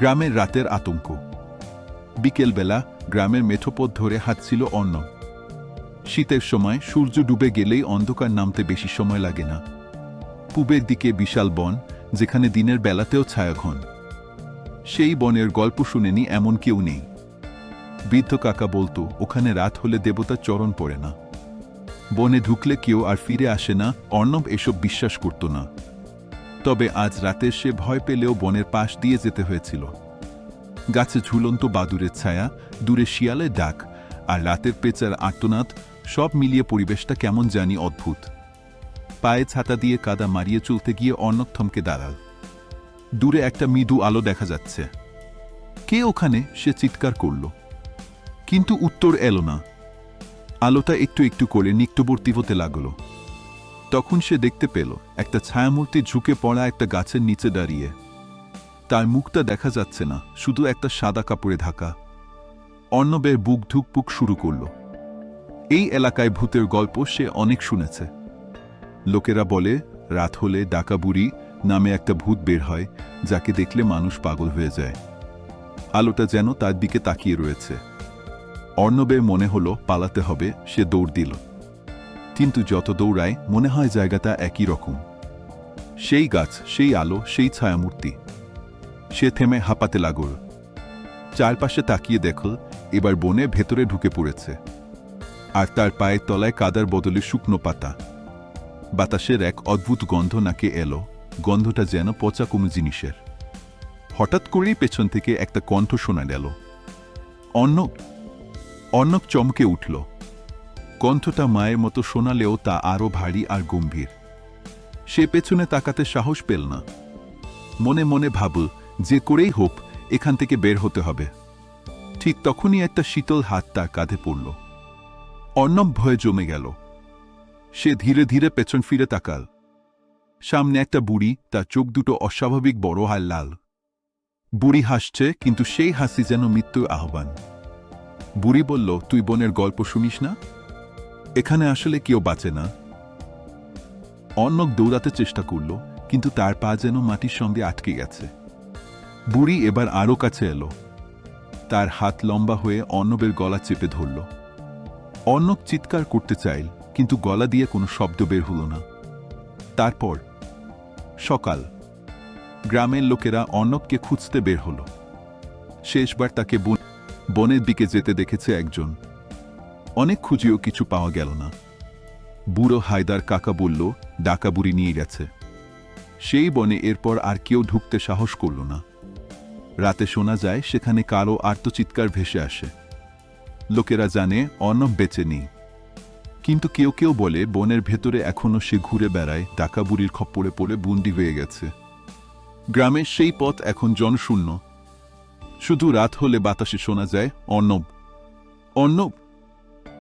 গ্রামের রাতের আতঙ্ক। বিকেলবেলা গ্রামের মেঠোপথ ধরে হাঁটছিল অন্ন। শীতের সময় সূর্য ডুবে গেলেই অন্ধকার নামতে বেশি সময় লাগে না। পূবের দিকে বিশাল বন, যেখানে দিনের বেলাতেও ছায়াঘন সেই বনের গল্প শুনেনি এমন কেউ নেই। বৃদ্ধ কাকা বলতো, ওখানে রাত হলে দেবতার চরণ পড়ে না। বনে ঢুকলে কেউ আর ফিরে আসে না, অর্ণব এসব বিশ্বাস করত না। তবে আজ রাতে সে ভয় পেলেও বনের পাশ দিয়ে যেতে হয়েছিল। গাছে ঝুলন্ত বাদুরের ছায়া, দূরে শিয়ালের ডাক আর রাতের পেঁচার আর্তনাদ, সব মিলিয়ে পরিবেশটা কেমন জানি অদ্ভুত। পায়ে ছাতা দিয়ে কাদা মারিয়ে চলতে গিয়ে অর্ণব থমকে দাঁড়াল। দূরে একটা মৃদু আলো দেখা যাচ্ছে। কে ওখানে? সে চিৎকার করল। কিন্তু উত্তর এলো না। আলোটা একটু একটু করে নিকটবর্তী হতে লাগল। তখন সে দেখতে পেল, একটা ছায়ামূর্তি ঝুঁকে পড়া একটা গাছের নিচে দাঁড়িয়ে। তার মুখটা দেখা যাচ্ছে না, শুধু একটা সাদা কাপড়ে ঢাকা। অর্ণবের বুক ধুকপুক শুরু করল। এই এলাকায় ভূতের গল্প সে অনেক শুনেছে। লোকেরা বলে, রাত হলে ডাকা বুড়ি নামে একটা ভূত বের হয়, যাকে দেখলে মানুষ পাগল হয়ে যায়। আলোটা যেন তার দিকে তাকিয়ে রয়েছে। অর্ণবের মনে হলো, পালাতে হবে, সে দৌড় দিল। কিন্তু যত দৌড়ায়, মনে হয় জায়গাটা একই রকম। সেই গাছ, সেই আলো, সেই ছায়ামূর্তি। সে থেমে হাঁপাতে লাগল। চারপাশে তাকিয়ে দেখল, এবার বনে ভেতরে ঢুকে পড়েছে। আর তার পায়ের তলায় কাদার বদলে শুকনো পাতা। বাতাসের এক অদ্ভুত গন্ধ নাকে এলো। গন্ধটা যেন পচা কোনো জিনিসের। হঠাৎ করেই পেছন থেকে একটা কণ্ঠ শোনা গেল। অর্ণব অর্ণব চমকে উঠল। কণ্ঠটা মায়ের মতো শোনালেও তা আরও ভারী আর গম্ভীর। সে পেছনে তাকাতে সাহস পেল না। মনে মনে ভাবল, যে করেই হোক, এখান থেকে বের হতে হবে। ঠিক তখনই একটা শীতল হাত তার কাঁধে পড়ল। অর্ণব ভয়ে জমে গেল। সে ধীরে ধীরে পেছন ফিরে তাকাল। সামনে একটা বুড়ি, তার চোখ দুটো অস্বাভাবিক বড় আর লাল। বুড়ি হাসছে, কিন্তু সেই হাসি যেন মৃত্যুর আহ্বান। বুড়ি বলল, তুই বোনের গল্প শুনিস না? এখানে আসলে কেউ বাঁচে না। অর্ণব দৌড়াতে চেষ্টা করল, কিন্তু তার পা যেন মাটির সঙ্গে আটকে গেছে। বুড়ি এবার আরও কাছে এলো। তার হাত লম্বা হয়ে অন্নবের গলা চেপে ধরল। অর্ণব চিৎকার করতে চাইল, কিন্তু গলা দিয়ে কোনো শব্দ বের হলো না। তারপর, সকাল। গ্রামের লোকেরা অর্ণবকে খুঁজতে বের হল। শেষবার তাকে বন- বনের দিকে যেতে দেখেছে একজন। অনেক খুঁজেও কিছু পাওয়া গেল না। বুড়ো হায়দার কাকা বলল, ডাকা বুড়ি নিয়ে গেছে। সেই বনে এরপর আর কেউ ঢুকতে সাহস করল না। রাতে শোনা যায়, সেখানে কারও আর্তচিৎকার ভেসে আসে। লোকেরা জানে অর্ণব বেঁচে নেই। কিন্তু কেউ কেউ বলে, বনের ভেতরে এখনও সে ঘুরে বেড়ায়, ডাকা বুড়ির খপ্পরে পড়ে বুন্ডি হয়ে গেছে। গ্রামের সেই পথ এখন জনশূন্য। শুধু রাত হলে বাতাসে শোনা যায় অর্ণব অর্ণব